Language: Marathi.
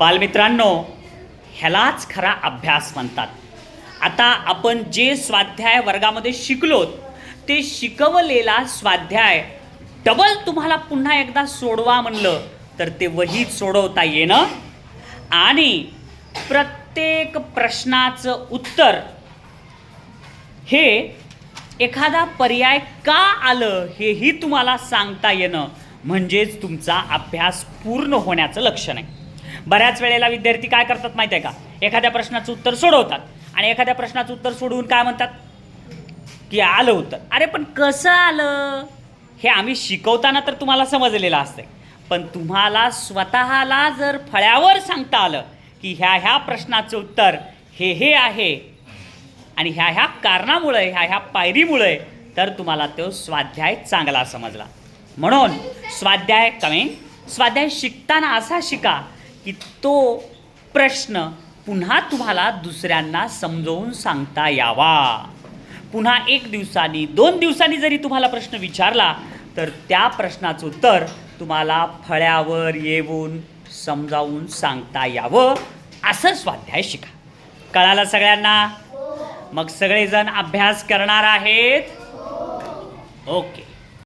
बालमित्रांनो ह्यालाच खरा अभ्यास म्हणतात. आता आपण जे स्वाध्याय वर्गामध्ये शिकलोत ते शिकवलेला स्वाध्याय डबल तुम्हाला पुन्हा एकदा सोडवा म्हणलं तर ते वहीत सोडवता येणं. आणि प्रत्येक प्रश्नाचं उत्तर हे एखादा पर्याय का आलं हेही तुम्हाला सांगता येणं. म्हणजेच तुमचा अभ्यास पूर्ण होण्याचं लक्षण आहे. बऱ्याच वेळेला विद्यार्थी काय करतात माहिती आहे का? एखाद्या प्रश्नाचं उत्तर सोडवतात आणि एखाद्या प्रश्नाचं उत्तर सोडवून काय म्हणतात? की आलं उत्तर. अरे पण कसं आलं? हे आम्ही शिकवताना तर तुम्हाला समजलेलं असतंय. पण तुम्हाला स्वतःला जर फळ्यावर सांगता आलं की ह्या ह्या प्रश्नाचं उत्तर हे हे आहे आणि ह्या ह्या कारणामुळे ह्या ह्या पायरीमुळे तर तुम्हाला तो स्वाध्याय चांगला समजला. म्हणून स्वाध्याय कमी स्वाध्याय शिकताना असा शिका की तो प्रश्न पुन्हा तुम्हाला दुसऱ्यांना समजवून सांगता यावा. पुन्हा एक दिवसांनी दोन दिवसांनी जरी तुम्हाला प्रश्न विचारला तर त्या प्रश्नाचं उत्तर तुम्हाला फळ्यावर येऊन समजावून सांगता यावं. असं स्वाध्याय शिका. कळालं सगळ्यांना? मग सगळेजण अभ्यास करणार आहेत? ओके.